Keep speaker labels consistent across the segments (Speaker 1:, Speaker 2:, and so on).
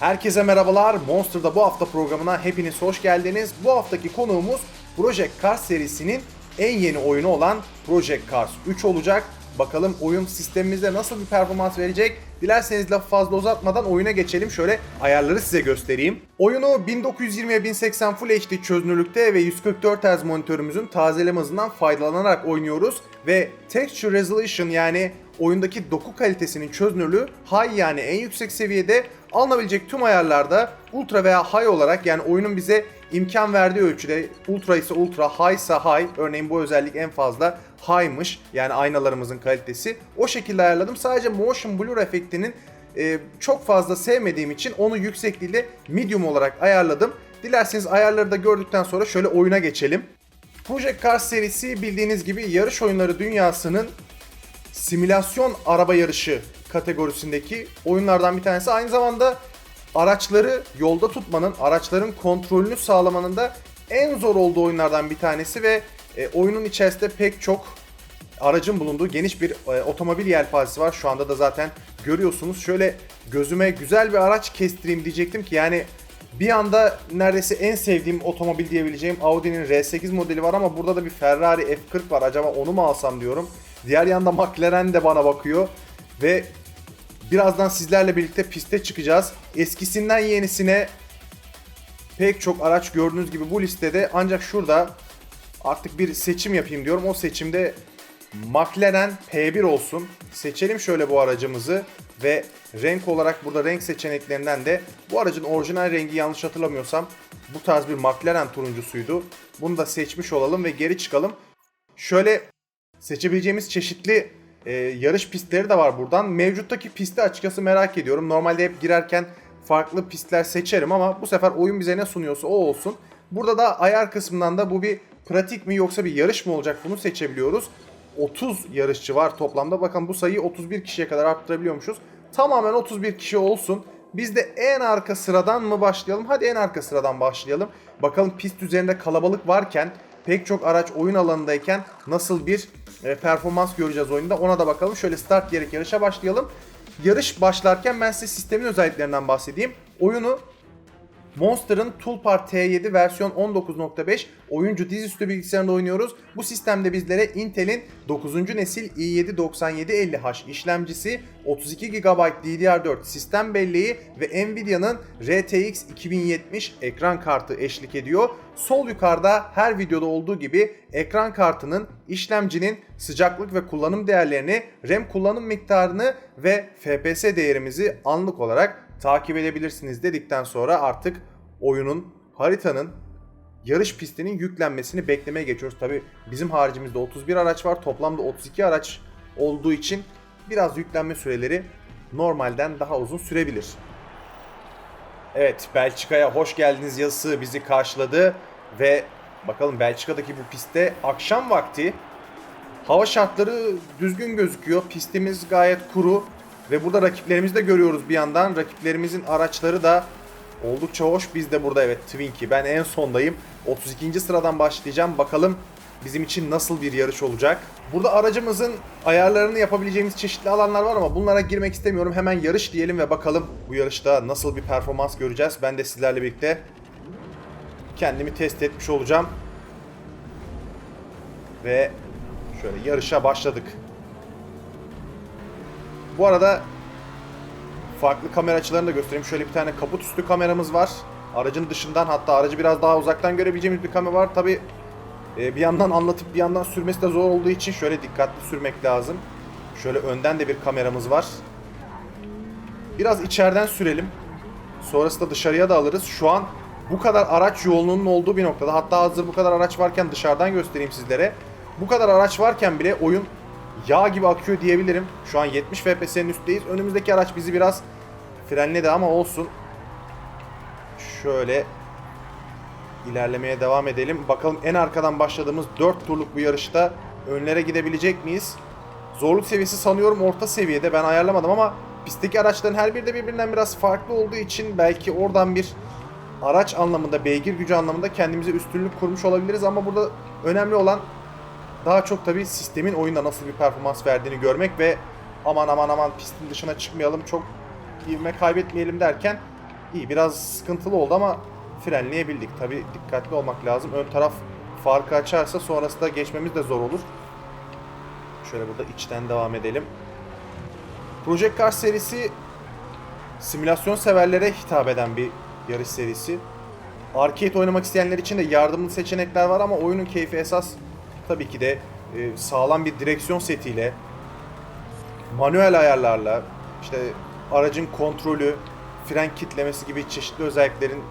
Speaker 1: Herkese merhabalar. Monster'da bu hafta programına hepiniz hoş geldiniz. Bu haftaki konuğumuz Project Cars serisinin en yeni oyunu olan Project Cars 3 olacak. Bakalım oyun sistemimizde nasıl bir performans verecek? Dilerseniz lafı fazla uzatmadan oyuna geçelim. Şöyle ayarları size göstereyim. Oyunu 1920x1080 Full HD çözünürlükte ve 144 Hz monitörümüzün tazeleme hızından faydalanarak oynuyoruz. Ve Texture Resolution yani oyundaki doku kalitesinin çözünürlüğü high yani en yüksek seviyede alınabilecek tüm ayarlarda ultra veya high olarak yani oyunun bize imkan verdiği ölçüde ultra ise ultra, high ise high. Örneğin bu özellik en fazla high'mış. Yani aynalarımızın kalitesi. O şekilde ayarladım. Sadece motion blur efektinin e, çok fazla sevmediğim için onu yüksekliğiyle medium olarak ayarladım. Dilerseniz ayarları da gördükten sonra şöyle oyuna geçelim. Project Cars serisi bildiğiniz gibi yarış oyunları dünyasının simülasyon araba yarışı kategorisindeki oyunlardan bir tanesi. Aynı zamanda araçları yolda tutmanın, araçların kontrolünü sağlamanın da en zor olduğu oyunlardan bir tanesi ve e, oyunun içerisinde pek çok aracın bulunduğu geniş bir e, otomobil yelpazesi var. Şu anda da zaten görüyorsunuz. Şöyle gözüme güzel bir araç kestireyim diyecektim ki yani bir anda neredeyse en sevdiğim otomobil diyebileceğim Audi'nin R8 modeli var ama burada da bir Ferrari F40 var. Acaba onu mu alsam diyorum. Diğer yanda McLaren de bana bakıyor ve birazdan sizlerle birlikte piste çıkacağız. Eskisinden yenisine pek çok araç gördüğünüz gibi bu listede ancak şurada artık bir seçim yapayım diyorum. O seçimde McLaren P1 olsun. Seçelim şöyle bu aracımızı ve renk olarak burada renk seçeneklerinden de bu aracın orijinal rengi yanlış hatırlamıyorsam bu tarz bir McLaren turuncusuydu. Bunu da seçmiş olalım ve geri çıkalım. Şöyle seçebileceğimiz çeşitli e, yarış pistleri de var buradan. Mevcuttaki pisti açıkçası merak ediyorum. Normalde hep girerken farklı pistler seçerim ama bu sefer oyun bize ne sunuyorsa o olsun. Burada da ayar kısmından da bu bir pratik mi yoksa bir yarış mı olacak bunu seçebiliyoruz. 30 yarışçı var toplamda. Bakın bu sayıyı 31 kişiye kadar arttırabiliyormuşuz. Tamamen 31 kişi olsun. Biz de en arka sıradan mı başlayalım? Hadi en arka sıradan başlayalım. Bakalım pist üzerinde kalabalık varken pek çok araç oyun alanındayken nasıl bir e, performans göreceğiz oyunda ona da bakalım. Şöyle start diyerek yarışa başlayalım. Yarış başlarken ben size sistemin özelliklerinden bahsedeyim. Oyunu Monster'ın Toolpart T7 versiyon 19.5 oyuncu dizüstü bilgisayarında oynuyoruz. Bu sistemde bizlere Intel'in 9. nesil i7-9750H işlemcisi, 32 GB DDR4 sistem belleği ve Nvidia'nın RTX 2070 ekran kartı eşlik ediyor. Sol yukarıda her videoda olduğu gibi ekran kartının, işlemcinin sıcaklık ve kullanım değerlerini, RAM kullanım miktarını ve FPS değerimizi anlık olarak takip edebilirsiniz dedikten sonra artık oyunun, haritanın, yarış pistinin yüklenmesini beklemeye geçiyoruz. Tabi bizim haricimizde 31 araç var. Toplamda 32 araç olduğu için biraz yüklenme süreleri normalden daha uzun sürebilir. Evet Belçika'ya hoş geldiniz yazısı bizi karşıladı ve bakalım Belçika'daki bu pistte akşam vakti hava şartları düzgün gözüküyor. Pistimiz gayet kuru ve burada rakiplerimizi de görüyoruz bir yandan. Rakiplerimizin araçları da oldukça hoş. Biz de burada evet Twinkie. Ben en sondayım. 32. sıradan başlayacağım. Bakalım bizim için nasıl bir yarış olacak. Burada aracımızın ayarlarını yapabileceğimiz çeşitli alanlar var ama bunlara girmek istemiyorum. Hemen yarış diyelim ve bakalım bu yarışta nasıl bir performans göreceğiz. Ben de sizlerle birlikte kendimi test etmiş olacağım. Ve şöyle yarışa başladık. Bu arada farklı kamera açılarını da göstereyim. Şöyle bir tane kaput üstü kameramız var. Aracın dışından hatta aracı biraz daha uzaktan görebileceğimiz bir kamera var. Tabi bir yandan anlatıp bir yandan sürmesi de zor olduğu için şöyle dikkatli sürmek lazım. Şöyle önden de bir kameramız var. Biraz içeriden sürelim. Sonrasında dışarıya da alırız. Şu an bu kadar araç yoğunluğunun olduğu bir noktada. Hatta hazır bu kadar araç varken dışarıdan göstereyim sizlere. Bu kadar araç varken bile oyun yağ gibi akıyor diyebilirim. Şu an 70 FPS'nin üstteyiz. Önümüzdeki araç bizi biraz frenledi ama olsun. Şöyle ilerlemeye devam edelim. Bakalım en arkadan başladığımız 4 turluk bu yarışta önlere gidebilecek miyiz? Zorluk seviyesi sanıyorum orta seviyede. Ben ayarlamadım ama pistteki araçların her biri de birbirinden biraz farklı olduğu için belki oradan bir araç anlamında, beygir gücü anlamında kendimize üstünlük kurmuş olabiliriz ama burada önemli olan daha çok tabii sistemin oyunda nasıl bir performans verdiğini görmek ve aman aman aman pistin dışına çıkmayalım çok ivme kaybetmeyelim derken İyi biraz sıkıntılı oldu ama frenleyebildik. Tabi dikkatli olmak lazım. Ön taraf farkı açarsa sonrasında geçmemiz de zor olur. Şöyle burada içten devam edelim. Project Cars serisi simülasyon severlere hitap eden bir yarış serisi. Arcade oynamak isteyenler için de yardımlı seçenekler var ama oyunun keyfi esas tabii ki de e, sağlam bir direksiyon setiyle, manuel ayarlarla, işte aracın kontrolü, fren kitlemesi gibi çeşitli özelliklerin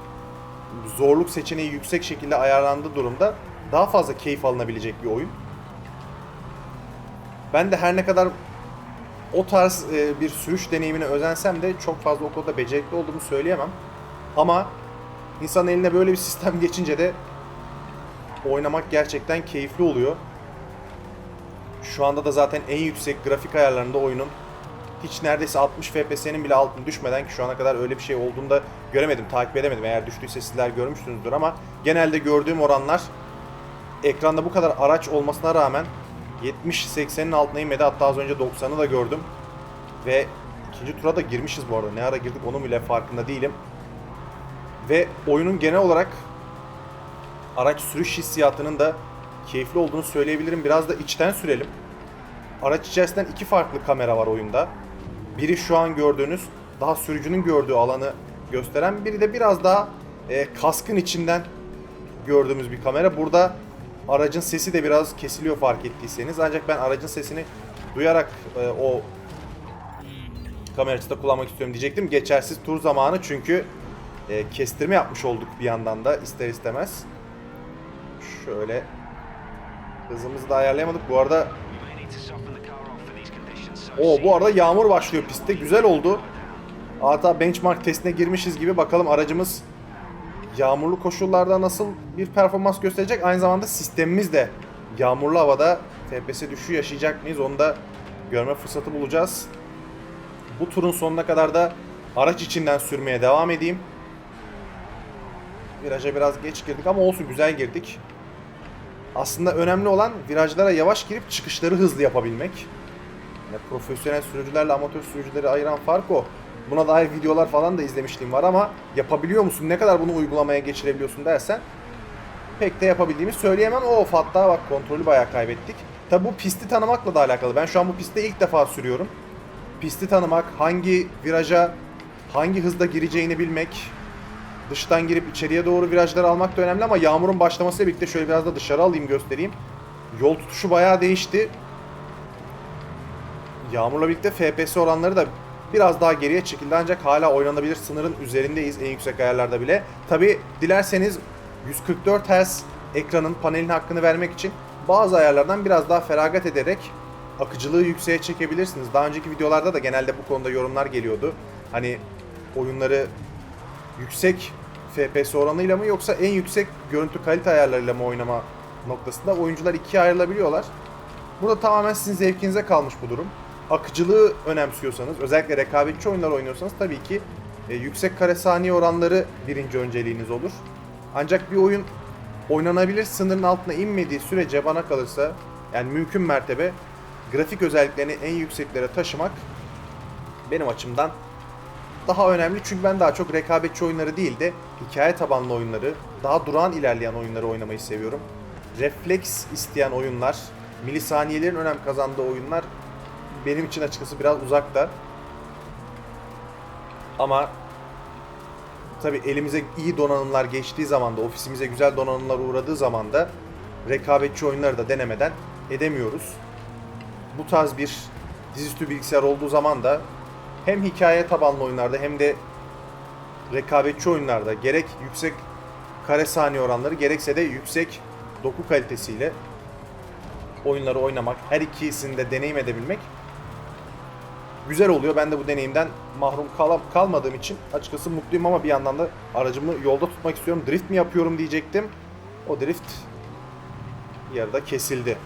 Speaker 1: zorluk seçeneği yüksek şekilde ayarlandığı durumda daha fazla keyif alınabilecek bir oyun. Ben de her ne kadar o tarz e, bir sürüş deneyimine özensem de çok fazla o konuda becerikli olduğumu söyleyemem. Ama insanın eline böyle bir sistem geçince de oynamak gerçekten keyifli oluyor. Şu anda da zaten en yüksek grafik ayarlarında oyunun hiç neredeyse 60 FPS'nin bile altına düşmeden ki şu ana kadar öyle bir şey olduğunu da göremedim, takip edemedim. Eğer düştüyse sizler görmüşsünüzdür ama genelde gördüğüm oranlar ekranda bu kadar araç olmasına rağmen 70-80'in altına inmedi. Hatta az önce 90'ı da gördüm. Ve ikinci tura da girmişiz bu arada. Ne ara girdik onun bile farkında değilim. Ve oyunun genel olarak araç sürüş hissiyatının da keyifli olduğunu söyleyebilirim. Biraz da içten sürelim. Araç içerisinden iki farklı kamera var oyunda. Biri şu an gördüğünüz daha sürücünün gördüğü alanı gösteren, biri de biraz daha e, kaskın içinden gördüğümüz bir kamera. Burada aracın sesi de biraz kesiliyor fark ettiyseniz. Ancak ben aracın sesini duyarak e, o kamera açısında kullanmak istiyorum diyecektim. Geçersiz tur zamanı çünkü e, kestirme yapmış olduk bir yandan da ister istemez. Şöyle hızımızı da ayarlayamadık. Bu arada o bu arada yağmur başlıyor pistte. Güzel oldu. Hatta benchmark testine girmişiz gibi bakalım aracımız yağmurlu koşullarda nasıl bir performans gösterecek. Aynı zamanda sistemimiz de yağmurlu havada FPS düşüşü yaşayacak mıyız onu da görme fırsatı bulacağız. Bu turun sonuna kadar da araç içinden sürmeye devam edeyim. Viraja biraz geç girdik ama olsun güzel girdik. Aslında önemli olan virajlara yavaş girip çıkışları hızlı yapabilmek. Yani profesyonel sürücülerle amatör sürücüleri ayıran fark o. Buna dair videolar falan da izlemişliğim var ama yapabiliyor musun? Ne kadar bunu uygulamaya geçirebiliyorsun dersen pek de yapabildiğimi söyleyemem. Of hatta bak kontrolü bayağı kaybettik. Tabi bu pisti tanımakla da alakalı. Ben şu an bu pistte ilk defa sürüyorum. Pisti tanımak, hangi viraja hangi hızda gireceğini bilmek, dıştan girip içeriye doğru virajları almak da önemli ama yağmurun başlamasıyla birlikte şöyle biraz da dışarı alayım göstereyim. Yol tutuşu bayağı değişti. Yağmurla birlikte FPS oranları da biraz daha geriye çekildi ancak hala oynanabilir sınırın üzerindeyiz en yüksek ayarlarda bile. Tabi dilerseniz 144 Hz ekranın panelin hakkını vermek için bazı ayarlardan biraz daha feragat ederek akıcılığı yükseğe çekebilirsiniz. Daha önceki videolarda da genelde bu konuda yorumlar geliyordu. Hani oyunları yüksek FPS oranıyla mı yoksa en yüksek görüntü kalite ayarlarıyla mı oynama noktasında oyuncular ikiye ayrılabiliyorlar. Burada tamamen sizin zevkinize kalmış bu durum. Akıcılığı önemsiyorsanız, özellikle rekabetçi oyunlar oynuyorsanız tabii ki e, yüksek kare saniye oranları birinci önceliğiniz olur. Ancak bir oyun oynanabilir sınırın altına inmediği sürece bana kalırsa yani mümkün mertebe grafik özelliklerini en yükseklere taşımak benim açımdan daha önemli çünkü ben daha çok rekabetçi oyunları değil de hikaye tabanlı oyunları, daha durağan ilerleyen oyunları oynamayı seviyorum. Refleks isteyen oyunlar, milisaniyelerin önem kazandığı oyunlar benim için açıkçası biraz uzakta. Ama tabi elimize iyi donanımlar geçtiği zaman da, ofisimize güzel donanımlar uğradığı zaman da rekabetçi oyunları da denemeden edemiyoruz. Bu tarz bir dizüstü bilgisayar olduğu zaman da hem hikaye tabanlı oyunlarda hem de rekabetçi oyunlarda gerek yüksek kare saniye oranları gerekse de yüksek doku kalitesiyle oyunları oynamak, her ikisini de deneyim edebilmek güzel oluyor. Ben de bu deneyimden mahrum kal kalmadığım için açıkçası mutluyum ama bir yandan da aracımı yolda tutmak istiyorum. Drift mi yapıyorum diyecektim. O drift yarıda kesildi.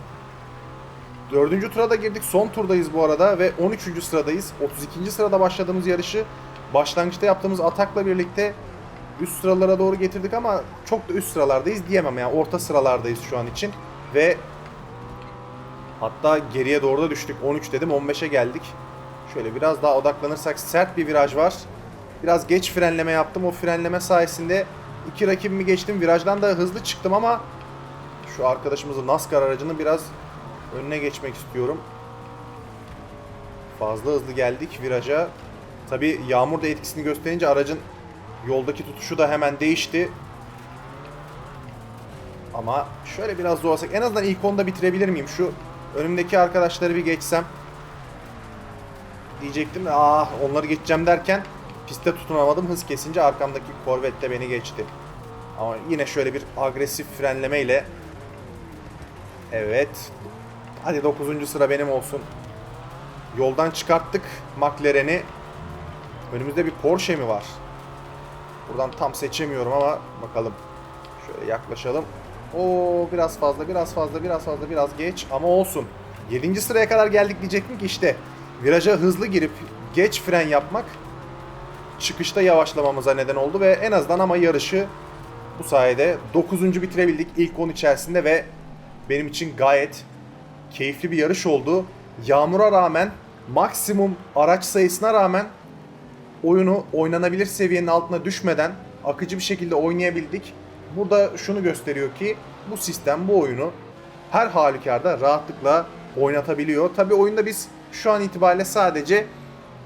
Speaker 1: Dördüncü tura da girdik. Son turdayız bu arada ve 13. sıradayız. 32. sırada başladığımız yarışı başlangıçta yaptığımız atakla birlikte üst sıralara doğru getirdik ama çok da üst sıralardayız diyemem yani orta sıralardayız şu an için ve hatta geriye doğru da düştük 13 dedim 15'e geldik şöyle biraz daha odaklanırsak sert bir viraj var Biraz geç frenleme yaptım. O frenleme sayesinde iki rakibimi geçtim. Virajdan da hızlı çıktım ama şu arkadaşımızın NASCAR aracını biraz önüne geçmek istiyorum. Fazla hızlı geldik viraja. Tabi yağmur da etkisini gösterince aracın yoldaki tutuşu da hemen değişti. Ama şöyle biraz zorlasak en azından ilk onda bitirebilir miyim? Şu önümdeki arkadaşları bir geçsem. Diyecektim ah onları geçeceğim derken piste tutunamadım. Hız kesince arkamdaki Corvette de beni geçti. Ama yine şöyle bir agresif frenlemeyle Evet. Hadi 9. sıra benim olsun. Yoldan çıkarttık McLaren'i. Önümüzde bir Porsche mi var? Buradan tam seçemiyorum ama bakalım. Şöyle yaklaşalım. Oo biraz fazla, biraz fazla, biraz fazla, biraz geç ama olsun. 7. sıraya kadar geldik diyecektim ki işte viraja hızlı girip geç fren yapmak çıkışta yavaşlamamıza neden oldu ve en azından ama yarışı bu sayede 9. bitirebildik ilk 10 içerisinde ve benim için gayet keyifli bir yarış oldu. Yağmura rağmen maksimum araç sayısına rağmen oyunu oynanabilir seviyenin altına düşmeden akıcı bir şekilde oynayabildik. Burada şunu gösteriyor ki bu sistem bu oyunu her halükarda rahatlıkla oynatabiliyor. Tabi oyunda biz şu an itibariyle sadece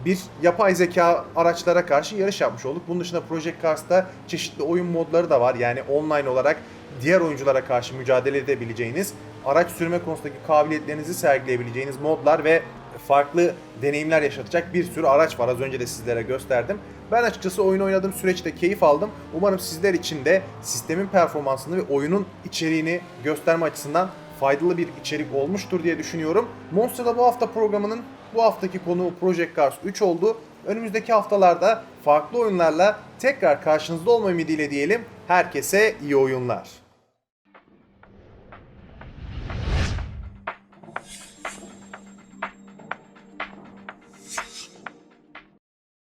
Speaker 1: bir yapay zeka araçlara karşı yarış yapmış olduk. Bunun dışında Project Cars'ta çeşitli oyun modları da var. Yani online olarak diğer oyunculara karşı mücadele edebileceğiniz, araç sürme konusundaki kabiliyetlerinizi sergileyebileceğiniz modlar ve farklı deneyimler yaşatacak bir sürü araç var. Az önce de sizlere gösterdim. Ben açıkçası oyun oynadığım süreçte keyif aldım. Umarım sizler için de sistemin performansını ve oyunun içeriğini gösterme açısından faydalı bir içerik olmuştur diye düşünüyorum. Monster'da bu hafta programının bu haftaki konu Project Cars 3 oldu. Önümüzdeki haftalarda farklı oyunlarla tekrar karşınızda olma ümidiyle diyelim. Herkese iyi oyunlar.